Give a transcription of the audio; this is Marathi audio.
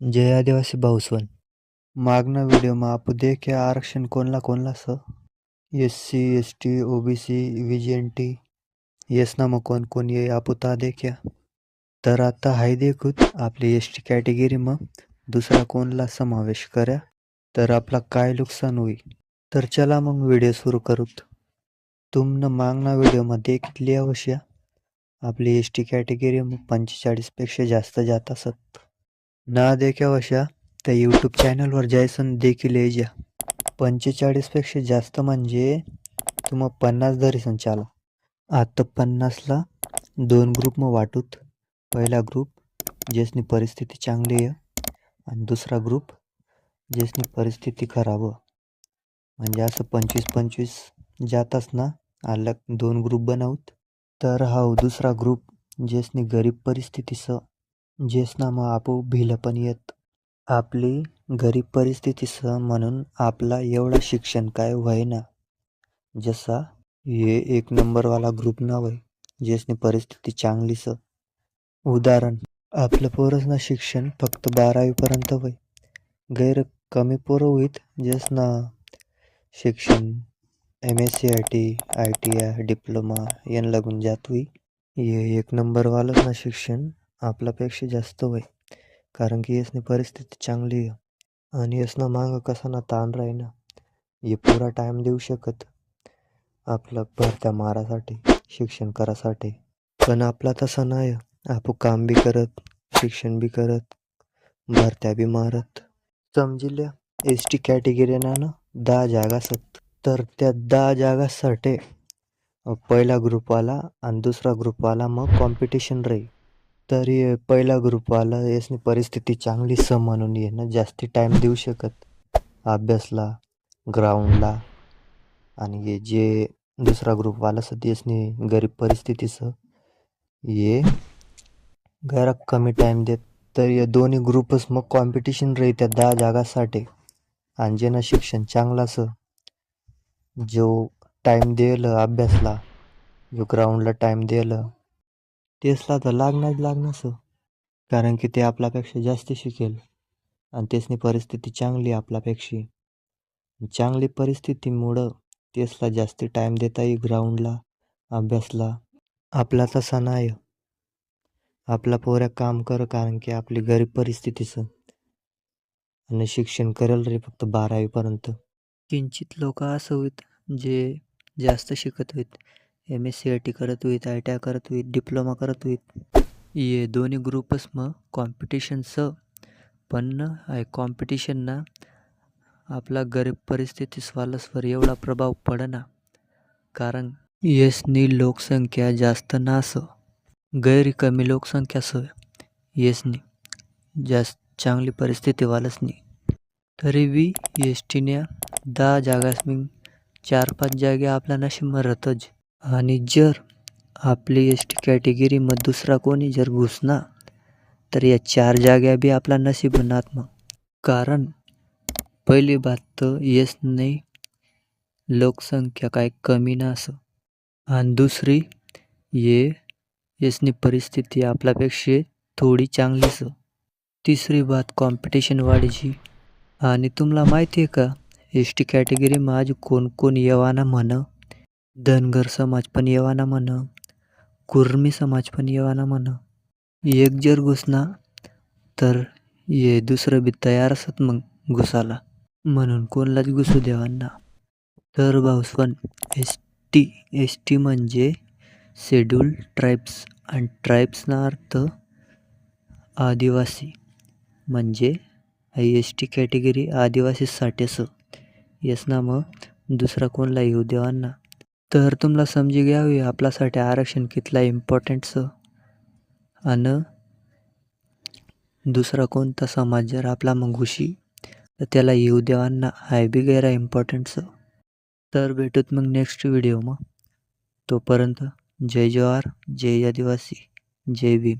जय आदिवासी भाऊसवन मागना व्हिडिओमा आपू देख्या आरक्षण कोणला कोणला स S C S T O B C V G N T येसनामा कोण कोण ये आपुता देख्या तर आता हाय देखूत आपली एस टी कॅटेगरी मग दुसरा कोणला समावेश करा. तर आपला काय नुकसान होई तर चला मग व्हिडिओ सुरू करूत. तुमनं मागना व्हिडिओमा देखितली अवश्य आपली एस टी कॅटेगरी मग पंचेचाळीसपेक्षा जास्त जात असत. ना देख्या वशा त्या यूट्यूब चॅनलवर जायसन देखील येजा पंचेचाळीसपेक्षा जास्त म्हणजे तुम्हा पन्नास धरीसन चाला. आता पन्नासला दोन ग्रुप मग वाटूत. पहिला ग्रुप ज्यासनी परिस्थिती चांगली आहे आणि दुसरा ग्रुप ज्यासनी परिस्थिती खराब म्हणजे असं पंचवीस पंचवीस जातास ना अलग दोन ग्रुप बनवत. तर हा दुसरा ग्रुप ज्यासनी गरीब परिस्थितीचं जेसना मग आपू भिलं पण येत. आपली गरीब परिस्थितीचं म्हणून आपला एवढं शिक्षण काय व्हायना? जसा हे एक नंबरवाला ग्रुप ना व्हय जेसनी परिस्थिती चांगलीच उदाहरण आपलं पोरसना शिक्षण फक्त बारावीपर्यंत व्हय. गैर कमी पोरं होईत ज्यासना शिक्षण M S C I T I T I diploma यांना लागून जात होई हे एक नंबरवालं ना शिक्षण आपल्यापेक्षा जास्त वय. कारण की यसनी परिस्थिती चांगली आहे. आणि यसना मागं कसा ना ताण राहीना. हे पुरा टाईम देऊ शकत. आपलं भरत्या मारासाठी शिक्षण करासाठी. पण आपला तसा नाही आपण काम बी करत शिक्षण बी करत भरत्या बी मारत. समजिल्या एस टी कॅटेगरीना ना दहा जागा असत तर त्या दहा जागासाठी पहिला ग्रुपवाला आणि दुसरा ग्रुपवाला मग कॉम्पिटिशन राहील. तरी पहिला ग्रुपवाला यासनी परिस्थिती चांगली स म्हणून ये ना जास्ती टाईम देऊ शकत. अभ्यासला ग्राउंडला आणि हे जे दुसरा ग्रुपवाला सध्या यासनी गरीब परिस्थितीचं ये जरा कमी टाईम देत. तर या दोन्ही ग्रुपच मग कॉम्पिटिशन राहत्या दहा जागासाठी. आणि ज्यांना शिक्षण चांगलं असं जो टाईम देल अभ्यासला जो ग्राउंडला टाईम देल टेस्टला तर लागणार लागणार कारण की ते आपल्यापेक्षा जास्त शिकेल. आणि तेसनी परिस्थिती चांगली आपल्यापेक्षा. चांगली परिस्थितीमुळं तेसला जास्त टाईम देता येईल ग्राउंडला अभ्यासला आपला तसा नाही आपला पोऱ्या काम कर कारण की आपली गरीब परिस्थितीचं आणि शिक्षण करेल रे फक्त बारावीपर्यंत. किंचित लोक असं होईत जे जास्त शिकत होईत. M S C I T करत होईत आय टी आय करत होईत डिप्लोमा करत होईत. ये दोन्ही ग्रुपच मग कॉम्पिटिशनचं पण आहे कॉम्पिटिशनना आपला गरीब परिस्थितीसवालसवर एवढा प्रभाव पडना. कारण यसनी लोकसंख्या जास्त नास गैर कमी लोकसंख्या स यसनी जास्त चांगली परिस्थिती वालसनी. तरी बी एस टीने दहा जागासमी चार पाच जागे आपल्या नशीब रतच. आणि जर आपली एस टी कॅटेगरीमध्ये दुसरा कोणी जर घुसना तर या चार जाग्या बी आपला नशीब होणार मग कारण पहिली बात तर येस नाही लोकसंख्या काय कमी ना असं आणि दुसरी ये यसनी परिस्थिती आपल्यापेक्षा थोडी चांगलीच. तिसरी बात कॉम्पिटिशन वाढीची. आणि तुम्हाला माहिती आहे का एस टी कॅटेगरीमध्ये आज कोण कोण येवाना म्हण धनगर समाज पण येवाना म्हण कुर्मी समाज पण येवाना म्हण. एक जर घुसना तर ये दुसरं बी तयार असत मग घुसाला म्हणून कोणलाच घुसू देवांना. तर भाऊसवन एस टी एस टी म्हणजे शेड्यूल ट्राईब्स आणि ट्राईब्सना अर्थ आदिवासी. म्हणजे एस टी कॅटेगरी आदिवासीसाठी असं. यसना मग दुसरा कोणला येऊ देवांना. तर तुम्हाला समजी घ्यावी आपल्यासाठी आरक्षण कितला इम्पॉर्टंटचं आणि दुसरा कोणता समाज जर आपला मग घुशी तर त्याला येऊ देवांना हाय बी गैरा इम्पॉर्टंटचं तर भेटूत मग नेक्स्ट व्हिडिओ मग. तोपर्यंत जय जवाहर जय आदिवासी जय भीम.